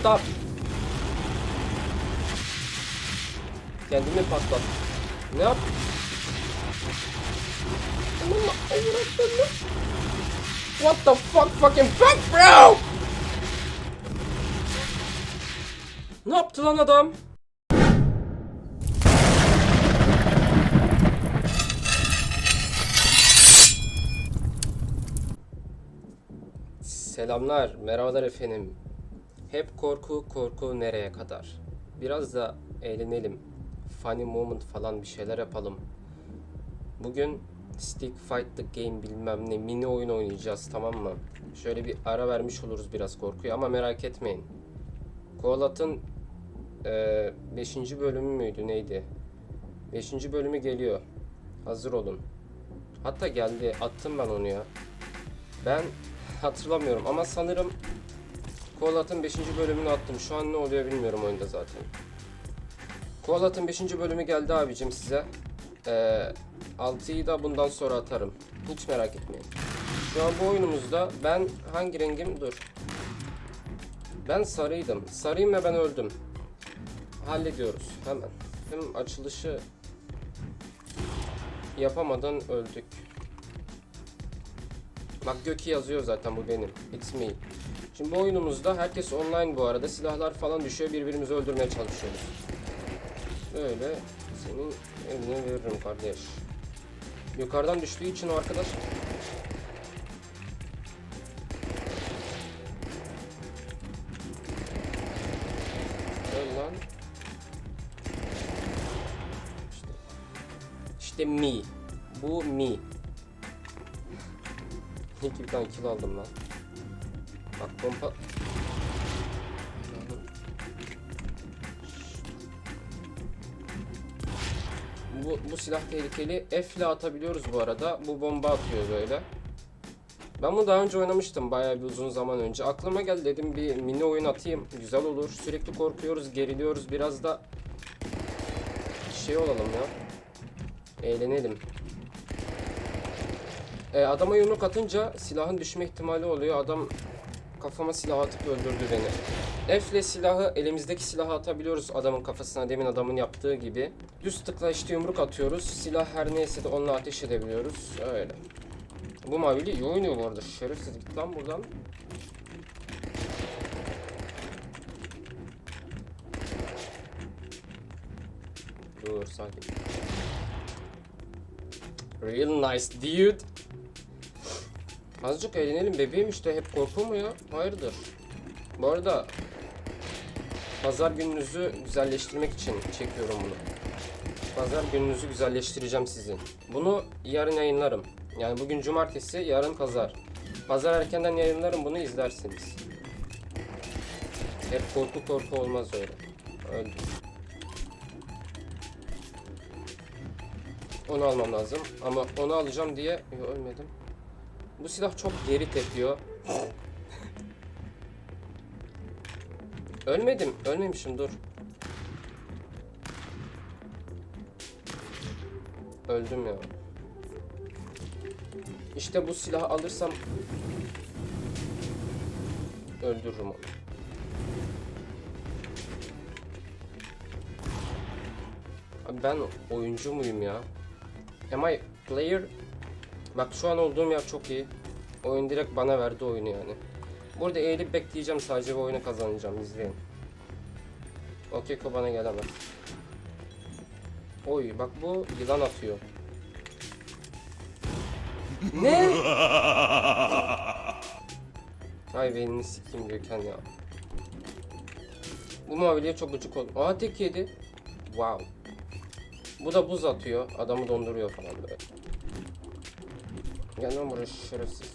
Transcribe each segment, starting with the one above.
stop. Kendimi patlat. Ne yap? What the fuck fucking fuck bro? Ne yaptı lan adam? Selamlar, merhabalar efendim. Hep korku, korku nereye kadar? Biraz da eğlenelim. Funny moment falan bir şeyler yapalım. Bugün Stick Fight the Game bilmem ne mini oyun oynayacağız tamam mı? Şöyle bir ara vermiş oluruz biraz korkuya ama merak etmeyin. Koalat'ın 5. bölümü müydü neydi? 5. bölümü geliyor. Hazır olun. Hatta geldi attım ben onu ya. Ben hatırlamıyorum ama sanırım Koalat'ın 5. bölümünü attım. Şu an ne oluyor bilmiyorum oyunda zaten. Koalat'ın 5. bölümü geldi abicim size. Ee, 6'yı da bundan sonra atarım. Hiç merak etmeyin. Şu an bu oyunumuzda ben hangi rengim? Dur. Ben sarıydım. Sarıyım ve ben öldüm. Hallediyoruz hemen. Hem açılışı yapamadan öldük. Bak Göki yazıyor zaten bu benim. It's me. Şimdi bu oyunumuzda herkes online bu arada. Silahlar falan düşüyor. Birbirimizi öldürmeye çalışıyoruz. Böyle senin eline veririm kardeş. Yukarıdan düştüğü için o arkadaş lan. İşte. İşte me. Bu me. İyi ki bir tane kill aldım lan. Bak pompa... Bu, bu silah tehlikeli. F ile atabiliyoruz bu arada. Bu bomba atıyor böyle. Ben bunu daha önce oynamıştım bayağı bir uzun zaman önce. Aklıma geldi dedim bir mini oyun atayım. Güzel olur. Sürekli korkuyoruz, geriliyoruz. Biraz da şey olalım ya. Eğlenelim. E, adama yumruk atınca silahın düşme ihtimali oluyor. Adam kafama silah atıp öldürdü beni. F ile silahı elimizdeki silahı atabiliyoruz adamın kafasına demin adamın yaptığı gibi. Düz tıkla işte yumruk atıyoruz. Silah her neyse de onunla ateş edebiliyoruz. Öyle. Bu mavili iyi oynuyor bu arada. Şerefsiz git lan buradan. Dur sakin. Real nice dude. Azıcık eğlenelim bebeğim işte hep korku mu ya? Hayırdır? Bu arada pazar gününüzü güzelleştirmek için çekiyorum bunu. Pazar gününüzü güzelleştireceğim sizin. Bunu yarın yayınlarım. Yani bugün cumartesi, yarın pazar. Pazar erkenden yayınlarım bunu izlersiniz. Hep korku korku olmaz öyle. Öldüm. Onu almam lazım. Ama onu alacağım diye... Yo, ölmedim. Bu silah çok geri tepiyor. Ölmedim. Ölmemişim dur. Öldüm ya. İşte bu silahı alırsam öldürürüm onu. Abi ben oyuncu muyum ya? Am I player? Bak şu an olduğum yer çok iyi. Oyun direkt bana verdi oyunu yani. Burada eğilip bekleyeceğim sadece ve oyunu kazanacağım izleyin. Okey ko bana gelemez. Oy bak bu yılan atıyor. ne? Ay beynini sikeyim Gökhan ya. Bu maviliye çok gıcık oldu. Aa tek yedi. Wow. Bu da buz atıyor. Adamı donduruyor falan böyle. Gel lan buraya şerefsiz.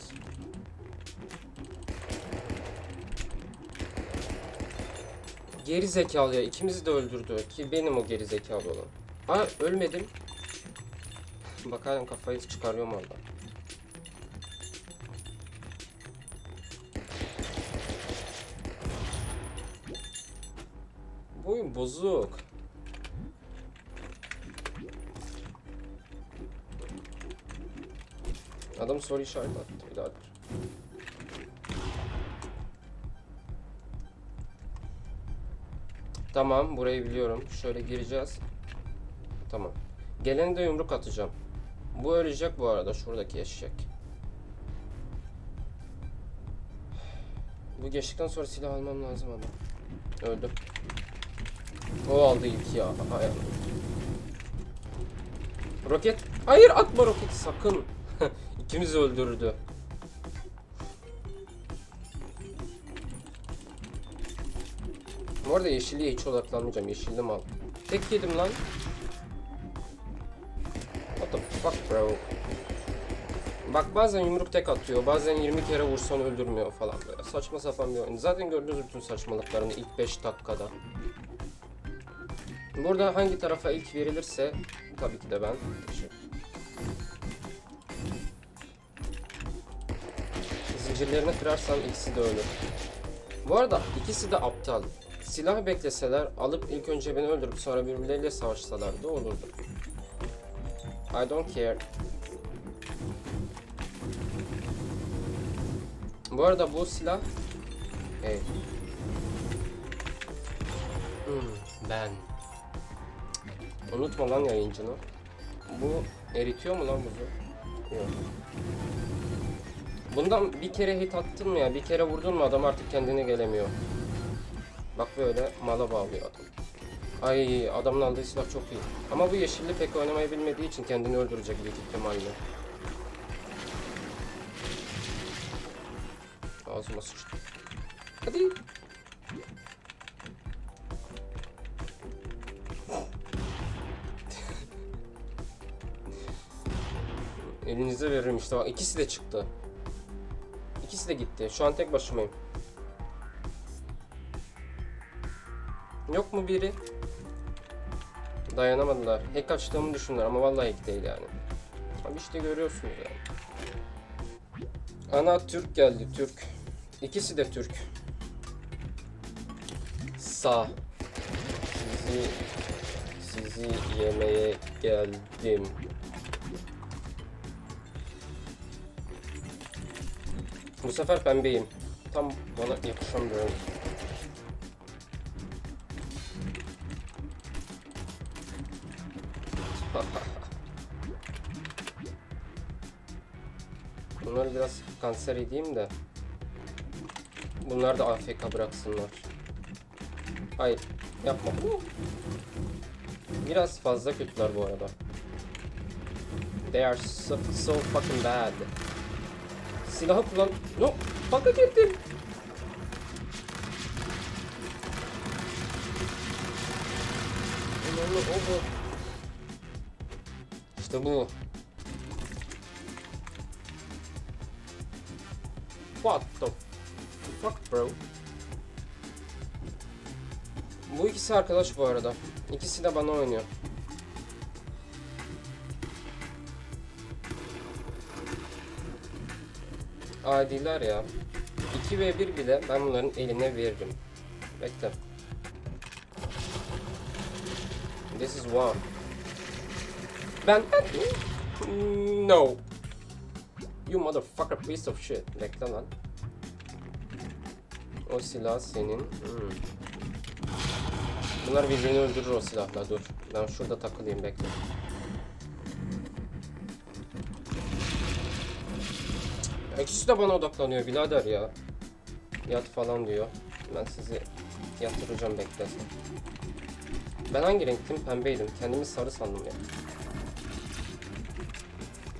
Geri zekalı ya. ikimizi de öldürdü. Ki benim o geri zekalı olan. Aa ölmedim. Bakalım kafayı çıkarıyorum orada. Bu oyun bozuk. Adam soru işareti attı birader. Tamam burayı biliyorum. Şöyle gireceğiz. Tamam. Geleni de yumruk atacağım. Bu ölecek bu arada şuradaki eşek. Bu geçtikten sonra silah almam lazım ama. Öldüm. O aldı ilk ya. Hay Allah. Roket. Hayır atma roketi sakın. İkimizi öldürdü. Bu arada yeşilliğe hiç odaklanmayacağım. Yeşilli mal. Tek yedim lan. What the fuck bro? Bak bazen yumruk tek atıyor, bazen 20 kere vursan öldürmüyor falan böyle. Saçma sapan bir oyun. Zaten gördünüz bütün saçmalıklarını ilk 5 dakikada. Burada hangi tarafa ilk verilirse tabii ki de ben. Teşekkür. Zincirlerini kırarsam ikisi de ölür. Bu arada ikisi de aptal. Silah bekleseler alıp ilk önce beni öldürüp sonra birbirleriyle savaşsalar da olurdu. I don't care. Bu arada bu silah hey. Hmm, ben. Unutma lan yayıncını. Bu eritiyor mu lan buzu? Yok. Bundan bir kere hit attın mı ya, bir kere vurdun mu adam artık kendine gelemiyor. Bak böyle mala bağlıyor adam. Ay adamın aldığı silah çok iyi. Ama bu yeşilli pek oynamayı bilmediği için kendini öldürecek büyük ihtimalle. Ağzıma sıçtı. Hadi. Elinize veririm işte bak ikisi de çıktı. İkisi de gitti. Şu an tek başımayım. Yok mu biri? Dayanamadılar. Hack açtığımı düşündüler ama vallahi hack değil yani. Abi işte görüyorsunuz yani. Ana Türk geldi Türk. İkisi de Türk. Sağ. Sizi sizi yemeye geldim. Bu sefer pembeyim. Tam bana yakışan bir renk. Bunları biraz kanser edeyim de. Bunlar da AFK bıraksınlar. Hayır, yapma. Biraz fazla kötüler bu arada. They are so, so fucking bad. Silahı kullan... No! Baka girdim. İşte bu. What the fuck bro? Bu ikisi arkadaş bu arada. İkisi de bana oynuyor. Adiler ya. 2 ve 1 bile ben bunların eline veririm. Bekle. This is one. Ben... No. You motherfucker piece of shit. Bekle lan. O silah senin. Hmm. Bunlar birbirini öldürür o silahla dur. Ben şurada takılayım bekle. İkisi de bana odaklanıyor birader ya. Yat falan diyor. Ben sizi yatıracağım beklesin. Ben hangi renktim? Pembeydim. Kendimi sarı sandım ya.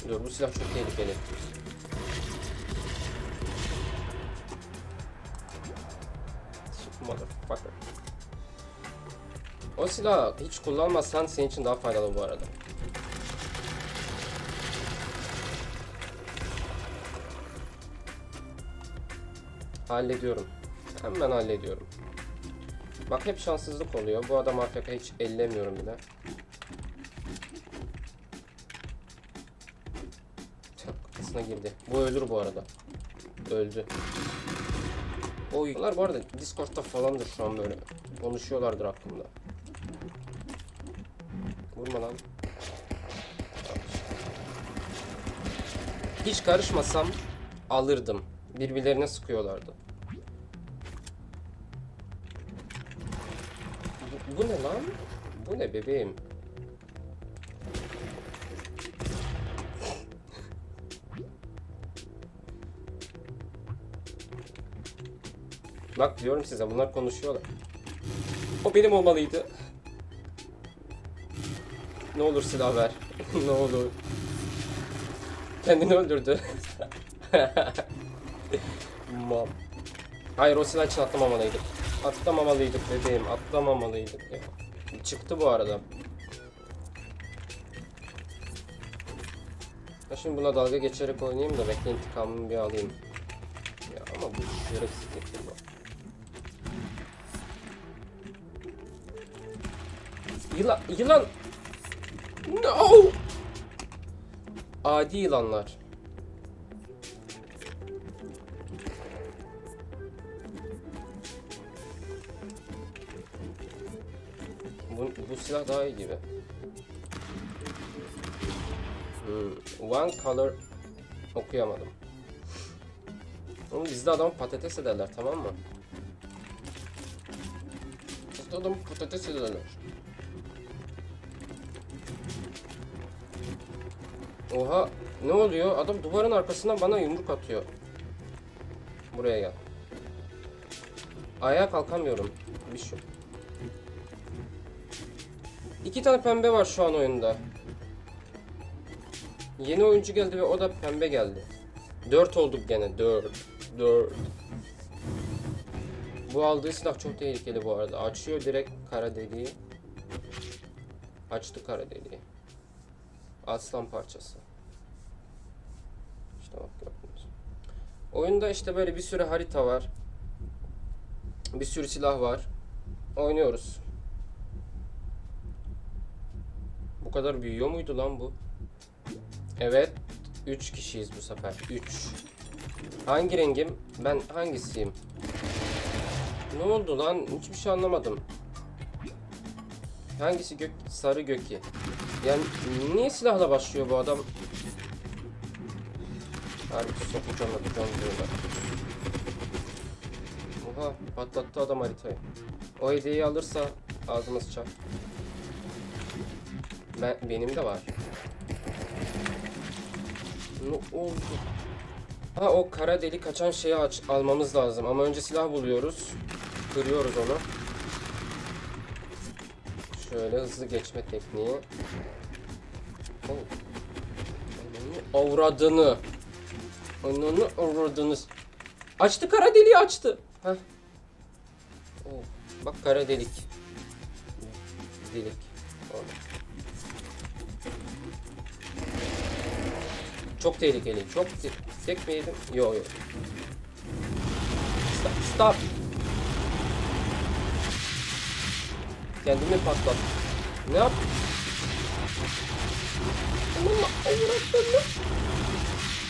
Dur bu silah çok tehlikeli. Motherfucker. O silah hiç kullanmazsan senin için daha faydalı bu arada. Hallediyorum. Hemen hallediyorum. Bak hep şanssızlık oluyor. Bu adam AFK hiç ellemiyorum bile. Kafasına girdi. Bu ölür bu arada. Öldü. Oy. Bunlar bu arada Discord'da falandır şu an böyle. Konuşuyorlardır aklımda. Vurma lan. Hiç karışmasam alırdım. Birbirlerine sıkıyorlardı. Bu ne lan? Bu ne bebeğim? Bak diyorum size bunlar konuşuyorlar. O benim olmalıydı. Ne olur silah ver. ne olur. Kendini öldürdü. Mam. Hayır o silah için atlamamalıydık. Atlamamalıydık bebeğim. Atlamamalıydık. Çıktı bu arada. Ya şimdi buna dalga geçerek oynayayım da bekle intikamımı bir alayım. Ya ama bu şerefsizliktir bu. Yılan, yılan. No. Adi yılanlar. Silah daha iyi gibi. Hmm. One color okuyamadım. Oğlum bizde adam patates ederler tamam mı? Bizde adam patates ederler. Oha ne oluyor? Adam duvarın arkasından bana yumruk atıyor. Buraya gel. Ayağa kalkamıyorum. Bir şu. İki tane pembe var şu an oyunda. Yeni oyuncu geldi ve o da pembe geldi. Dört olduk gene. Dört. Dört. Bu aldığı silah çok tehlikeli bu arada. Açıyor direkt kara deliği. Açtı kara deliği. Aslan parçası. İşte bak gördünüz. Oyunda işte böyle bir sürü harita var. Bir sürü silah var. Oynuyoruz. Bu kadar büyüyor muydu lan bu? Evet. 3 kişiyiz bu sefer. 3. Hangi rengim? Ben hangisiyim? Ne oldu lan? Hiçbir şey anlamadım. Hangisi gök? Sarı göki. Yani niye silahla başlıyor bu adam? Harbi sokacağım atacağım diyorlar. Oha patlattı adam haritayı. O hediyeyi alırsa ağzıma sıçar. Ben, benim de var. Ne oldu? Ha o kara delik açan şeyi aç, almamız lazım ama önce silah buluyoruz. Kırıyoruz onu. Şöyle hızlı geçme tekniği. Oh. Avradını. Ananı avradını. Açtı kara deliği açtı. Heh. Oh. Bak kara delik. Delik. Orada. Çok tehlikeli. Çok te tek mi yedim? Yok yok. Stop. Stop. Kendimi patlat. Ne yap?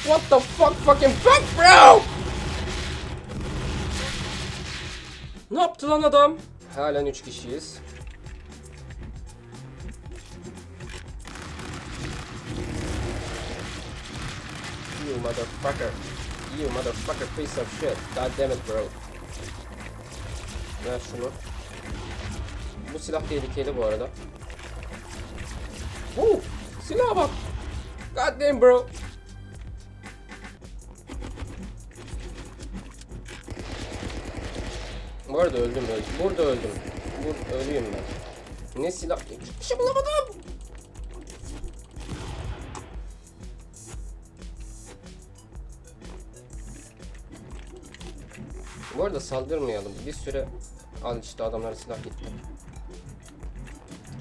What the fuck fucking fuck bro? Ne yaptı lan adam? Halen 3 kişiyiz. Motherfucker. You motherfucker piece of shit. God damn it bro. Ver şunu. Bu silah tehlikeli bu arada. Oh, silaha bak. God damn bro. Bu öldüm öldüm. Burada öldüm. Burada ölüyüm ben. Ne silah? Hiçbir şey bulamadım. Bu arada saldırmayalım. Bir süre al işte adamlara silah gitti.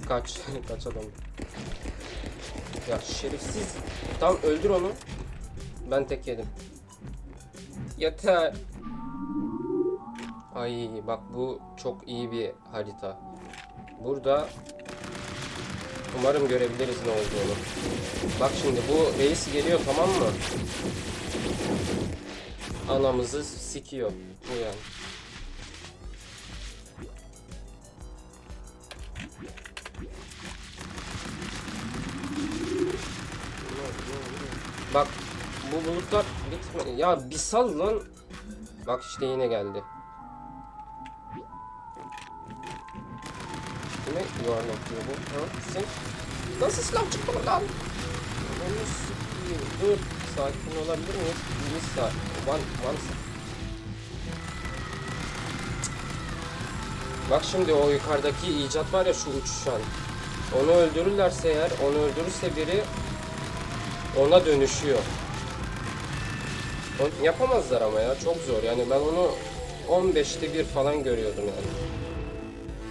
Kaç. Kaç adam. Ya şerefsiz. Tam öldür onu. Ben tek yedim. Yeter. Ay bak bu çok iyi bir harita. Burada umarım görebiliriz ne olduğunu. Bak şimdi bu reis geliyor tamam mı? Anamızı sikiyor. Bu yani. Bak bu bulutlar bitme. Ya bir sal lan. Bak işte yine geldi. Ne yuvarlak diyor bu? Ha? Sen nasıl silah çıktı buradan? Onu sikeyim. Dur. Sakin olabilir miyiz? Bir saat. One, one. Bak şimdi o yukarıdaki icat var ya şu uçuşan. Onu öldürürlerse eğer, onu öldürürse biri ona dönüşüyor. Yapamazlar ama ya çok zor. Yani ben onu 15'te bir falan görüyordum yani.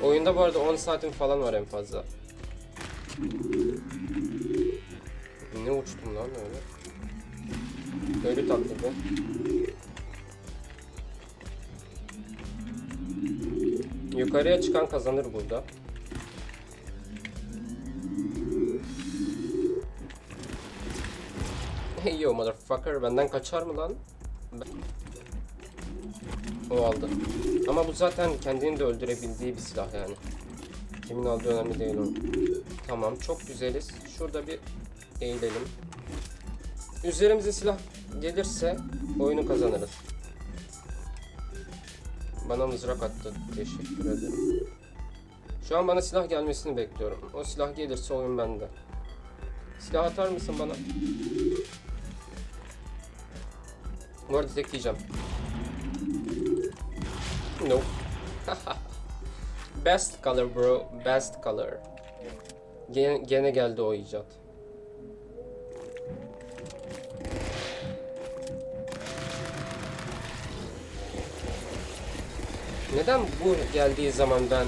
Oyunda bu arada 10 saatim falan var en fazla. Ne uçtum lan öyle? Ölü taklidi. Yukarıya çıkan kazanır burada. Hey yo motherfucker benden kaçar mı lan? O aldı. Ama bu zaten kendini de öldürebildiği bir silah yani. Kimin aldığı önemli değil o. Tamam çok güzeliz. Şurada bir eğilelim. Üzerimize silah gelirse oyunu kazanırız. Bana mızrak attı. Teşekkür ederim. Şu an bana silah gelmesini bekliyorum. O silah gelirse oyun bende. Silah atar mısın bana? Bu arada tekleyeceğim. No. Best color bro. Best color. Gene, gene geldi o icat. Neden bu geldiği zaman ben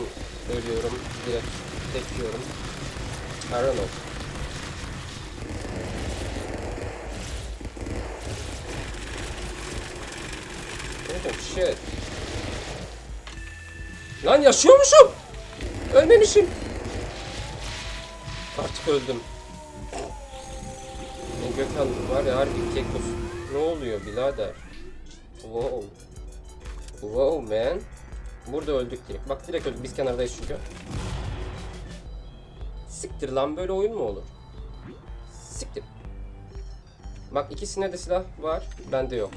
ölüyorum, direkt tekiyorum? I don't shit. Lan yaşıyormuşum. Ölmemişim. Artık öldüm. Ne Gökhan var ya harbi kekos. Ne oluyor birader? Wow. Wow man. Burada öldük direkt. Bak direkt öldük. Biz kenardayız çünkü. Siktir lan böyle oyun mu olur? Siktir. Bak ikisine de silah var. Bende yok.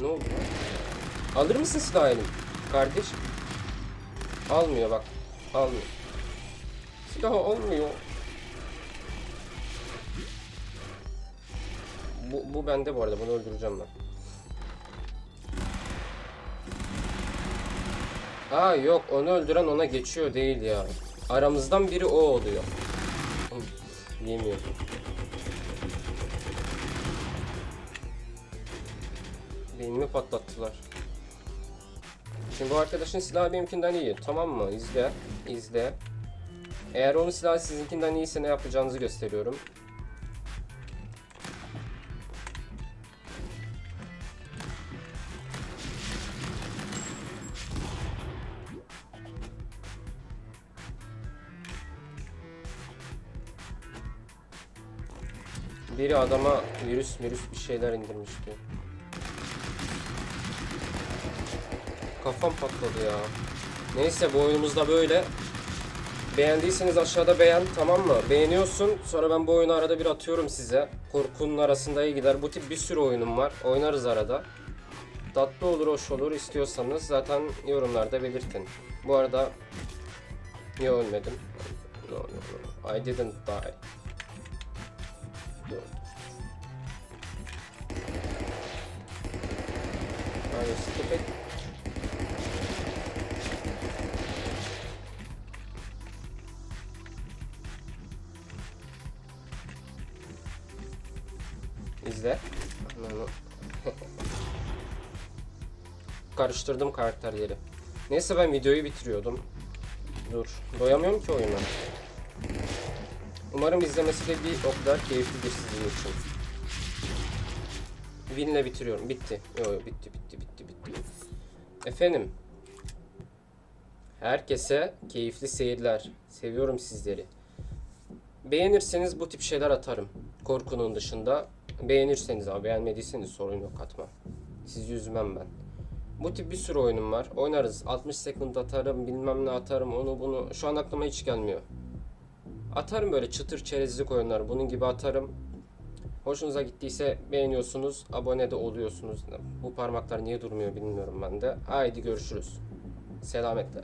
Ne oldu lan? Alır mısın silah elim? Kardeş. Almıyor bak. Almıyor. Silahı olmuyor. Bu, bu bende bu arada. Bunu öldüreceğim ben. Aa yok onu öldüren ona geçiyor değil ya. Aramızdan biri o oluyor. Yemiyorum. Beynimi patlattılar. Şimdi bu arkadaşın silahı benimkinden iyi. Tamam mı? İzle. İzle. Eğer onun silahı sizinkinden iyiyse ne yapacağınızı gösteriyorum. Biri adama virüs virüs bir şeyler indirmişti. Kafam patladı ya. Neyse bu oyunumuz da böyle. Beğendiyseniz aşağıda beğen tamam mı? Beğeniyorsun sonra ben bu oyunu arada bir atıyorum size. Korkunun arasında iyi gider. Bu tip bir sürü oyunum var. Oynarız arada. Tatlı olur, hoş olur istiyorsanız zaten yorumlarda belirtin. Bu arada niye ölmedim? No, no, no. I didn't die. You stupid? İzle. Karıştırdım karakterleri. Neyse ben videoyu bitiriyordum. Dur. Doyamıyorum ki oyuna. Umarım izlemesi de bir o kadar keyiflidir sizin için. Win'le bitiriyorum. Bitti. Yo, yo, bitti bitti bitti bitti. Efendim. Herkese keyifli seyirler. Seviyorum sizleri. Beğenirseniz bu tip şeyler atarım. Korkunun dışında. Beğenirseniz ama beğenmediyseniz sorun yok atma. Sizi üzmem ben. Bu tip bir sürü oyunum var. Oynarız. 60 second atarım, bilmem ne atarım, onu bunu. Şu an aklıma hiç gelmiyor. Atarım böyle çıtır çerezlik oyunlar. Bunun gibi atarım. Hoşunuza gittiyse beğeniyorsunuz, abone de oluyorsunuz. Bu parmaklar niye durmuyor bilmiyorum ben de. Haydi görüşürüz. Selametle.